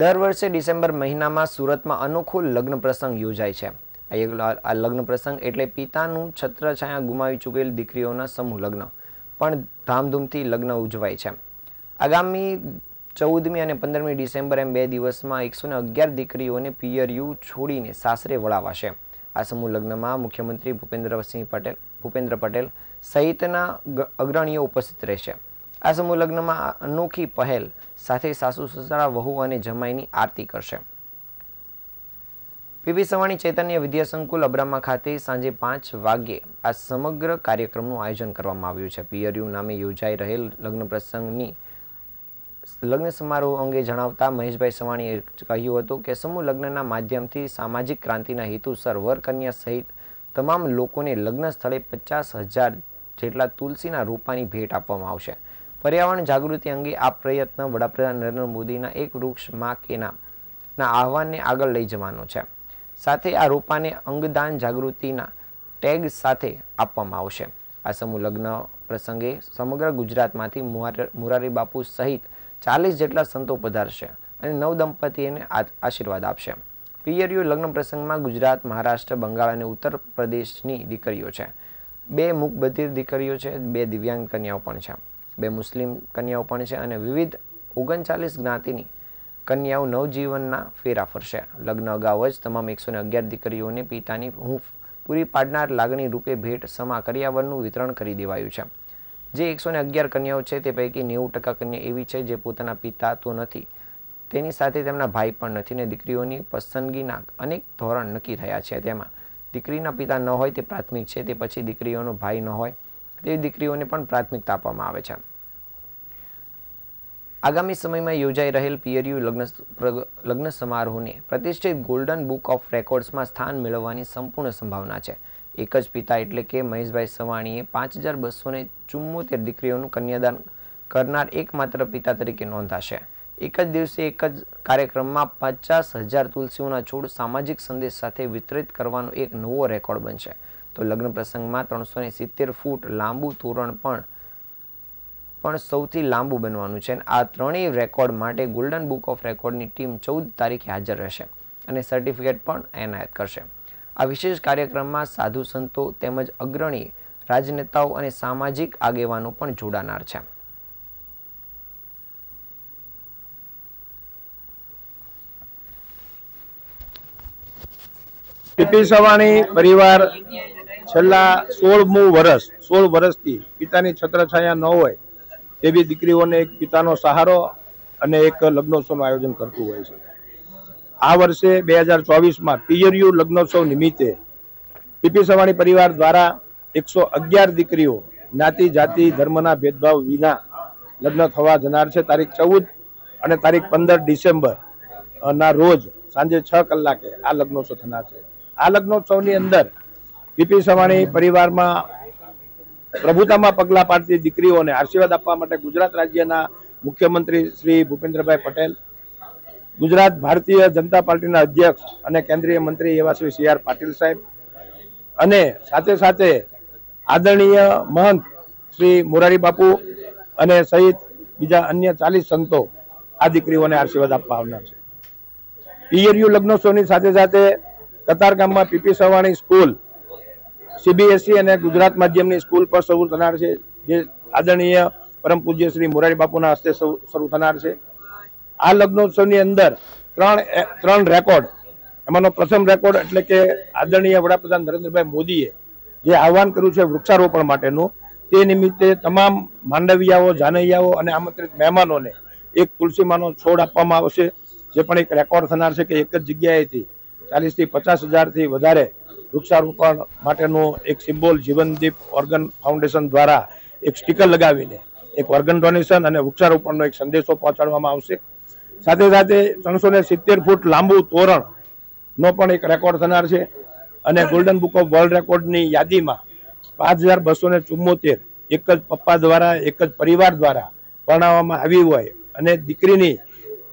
દર વર્ષે ડિસેમ્બર મહિનામાં સુરતમાં અનોખો લગ્ન પ્રસંગ યોજાય છે. આ લગ્ન પ્રસંગ એટલે પિતાનું છત્રછાયા ગુમાવી ચૂકેલ દીકરીઓના સમૂહ લગ્ન, પણ ધામધૂમથી લગ્ન ઉજવાય છે. આગામી ચૌદમી અને પંદરમી ડિસેમ્બર એમ બે દિવસમાં એકસો ને અગિયાર દીકરીઓને પિયરયુ છોડીને સાસરે વળાવાશે. આ સમૂહ લગ્નમાં મુખ્યમંત્રી ભૂપેન્દ્રસિંહ પટેલ, ભૂપેન્દ્ર પટેલ સહિતના અગ્રણીઓ ઉપસ્થિત રહેશે. આ સમૂહ લગ્નમાં અનોખી પહેલ સાથે સાસુ સસરા વહુ અને જમાઈની આરતી કરશે. પીપી સવાણી ચૈતન્ય વિદ્યા સંકુલ અબ્રામા ખાતે સાંજે પાંચ વાગ્યે આ સમગ્ર કાર્યક્રમનું આયોજન કરવામાં આવ્યું છે. પિયરયુ નામે યોજાઈ રહેલ લગ્ન પ્રસંગની લગ્ન સમારોહ અંગે જણાવતા મહેશભાઈ સવાણીએ કહ્યું હતું કે, સમૂહ લગ્નના માધ્યમથી સામાજિક ક્રાંતિના હેતુસર વર કન્યા સહિત તમામ લોકોને લગ્ન સ્થળે પચાસ હજાર જેટલા તુલસીના રોપાની ભેટ આપવામાં આવશે. પર્યાવરણ જાગૃતિ અંગે આ પ્રયત્ન વડાપ્રધાન નરેન્દ્ર મોદીના એક વૃક્ષમાં કેના ના આહવાનને આગળ લઈ જવાનો છે. સાથે આ રોપાને અંગદાન જાગૃતિના ટેગ સાથે આપવામાં આવશે. આ સમૂહ લગ્ન પ્રસંગે સમગ્ર ગુજરાતમાંથી મુરારી બાપુ સહિત ચાલીસ જેટલા સંતો પધારશે અને નવ દંપતીને આશીર્વાદ આપશે. પિયરીઓ, લગ્ન પ્રસંગમાં ગુજરાત, મહારાષ્ટ્ર, બંગાળ અને ઉત્તર પ્રદેશની દીકરીઓ છે. બે મૂકબધિર દીકરીઓ છે, બે દિવ્યાંગ કન્યાઓ પણ છે. બે મુસ્લિમ કન્યાઓ પણ છે અને વિવિધ ઓગણચાલીસ જ્ઞાતિની કન્યાઓ નવજીવનના ફેરા ફરશે. લગ્ન અગાઉ જ તમામ એકસો ને અગિયાર દીકરીઓને પિતાની હૂંફ પૂરી પાડનાર લાગણી રૂપે ભેટ સમા કર્યાવરનું વિતરણ કરી દેવાયું છે. જે એકસો ને અગિયાર કન્યાઓ છે તે પૈકી નેવું ટકા કન્યા એવી છે જે પોતાના પિતા તો નથી, તેની સાથે તેમના ભાઈ પણ નથી ને દીકરીઓની પસંદગીના અનેક ધોરણ નક્કી થયા છે. તેમાં દીકરીના પિતા ન હોય તે પ્રાથમિક છે, તે પછી દીકરીઓનો ભાઈ ન હોય તેવી દીકરીઓને પણ પ્રાથમિકતા આપવામાં આવે છે. આગામી સમયમાં યોજાઈ રહેલ પિયરિયુ લગ્ન લગ્ન સમારોહને પ્રતિષ્ઠિત ગોલ્ડન બુક ઓફ રેકોર્ડ્સમાં સ્થાન મેળવવાની સંપૂર્ણ સંભાવના છે. એક જ પિતા એટલે કે મહેશભાઈ સવાણીએ પાંચ હજાર બસો ને ચુમ્મોતેર દીકરીઓનું કન્યાદાન કરનાર એકમાત્ર પિતા તરીકે નોંધાશે. એક જ દિવસે એક જ કાર્યક્રમમાં પચાસ હજાર તુલસીઓના છોડ સામાજિક સંદેશ સાથે વિતરિત કરવાનો એક નવો રેકોર્ડ બનશે. તો લગ્ન પ્રસંગમાં ત્રણસો સિત્તેર ફૂટ લાંબુ તોરણ પણ પણ સૌથી લાંબુ બનવાનું છે આ ત્રણેય રેકોર્ડ માટે ગોલ્ડન બુક ઓફ રેકોર્ડની ટીમ ચૌદ તારીખે હાજર રહેશે અને સર્ટિફિકેટ પણ એનાયત કરશે. આ વિશેષ કાર્યક્રમમાં સાધુ સંતો તેમજ અગ્રણી, રાજનેતાઓ અને સામાજિક આગેવાનો પણ જોડાનાર છે. પીપી સવાણી પરિવાર છેલ્લા સોળમું વર્ષ સોળ વર્ષથી પિતાની છત્રછાયા ન હોય એવી દીકરીઓને એક પિતાનો સહારો અને એક લગ્નોત્સવનું આયોજન કરતું હોય છે. આ વર્ષે બે હજાર ચોવીસમાં પિયરિયુ લગ્નોત્સવ નિમિત્તે પીપી સવાણી પરિવાર દ્વારા એકસો અગિયાર દીકરીઓ જ્ઞાતિ, જાતિ, ધર્મના ભેદભાવ વિના લગ્ન થવા જનાર છે. તારીખ ચૌદ અને તારીખ પંદર ડિસેમ્બર ના રોજ સાંજે છ કલાકે આ લગ્નોત્સવ થનાર છે. આ લગ્નોત્સવની અંદર પીપી સવાણી પરિવારમાં પ્રભુતામાં પગલા પાડતી દીકરીઓને આશીર્વાદ આપવા માટે ગુજરાત રાજ્યના મુખ્યમંત્રી શ્રી ભૂપેન્દ્રભાઈ પટેલ, ગુજરાત ભારતીય જનતા પાર્ટીના અધ્યક્ષ અને કેન્દ્રીય મંત્રી એવા શ્રી સી આર પાટીલ સાહેબ અને સાથે સાથે આદરણીય મહંત શ્રી મોરારી બાપુ અને સહિત બીજા અન્ય ચાલીસ સંતો આ દીકરીઓને આશીર્વાદ આપવા આવનાર છે. પિયરિયુ લગ્નોત્સવની સાથે સાથે કતારગામમાં પીપી સવાણી સ્કૂલ સીબીએસઈ અને ગુજરાત માધ્યમની સ્કૂલ પર શરૂ થનાર છે, જે આદરણીય પરમ પૂજ્ય શ્રી મોરારી બાપુના હસ્તે શરૂ થનાર છે. આ લગ્નોત્સવની અંદર ત્રણ ત્રણ રેકોર્ડ, એમાંનો પ્રથમ રેકોર્ડ એટલે કે આદરણીય વડાપ્રધાન નરેન્દ્રભાઈ મોદીએ જે આહવાન કર્યું છે વૃક્ષારોપણ માટેનું, તે નિમિત્તે તમામ માંડવિયાઓ, જાનૈયાઓ અને આમંત્રિત મહેમાનોને એક તુલસીમાનો છોડ આપવામાં આવશે, જે પણ એક રેકોર્ડ થનાર છે કે એક જ જગ્યાએથી ચાલીસથી પચાસ હજારથી વધારે વૃક્ષારોપણ માટેનું એક સિમ્બોલ જીવનદીપ ઓર્ગન ફાઉન્ડેશન દ્વારા એક સ્ટીકર લગાવીને એક ઓર્ગન ડોનેશન અને વૃક્ષારોપણનો એક સંદેશો પહોંચાડવામાં આવશે. સાથે સાથે ત્રણસો ને સિત્તેર ફૂટ લાંબુ તોરણનો પણ એક રેકોર્ડ થનાર છે અને ગોલ્ડન બુક ઓફ વર્લ્ડ રેકોર્ડની યાદીમાં પાંચ હજાર બસો ને ચુમ્મોતેર એક જ પપ્પા દ્વારા, એક જ પરિવાર દ્વારા પરણાવવામાં આવી હોય અને દીકરીની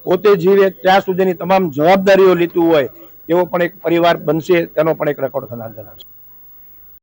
પોતે જીવે ત્યાં સુધીની તમામ જવાબદારીઓ લીધું હોય એવો પણ એક પરિવાર બનશે તેનો પણ એક રેકોર્ડ થનાર જણાવશે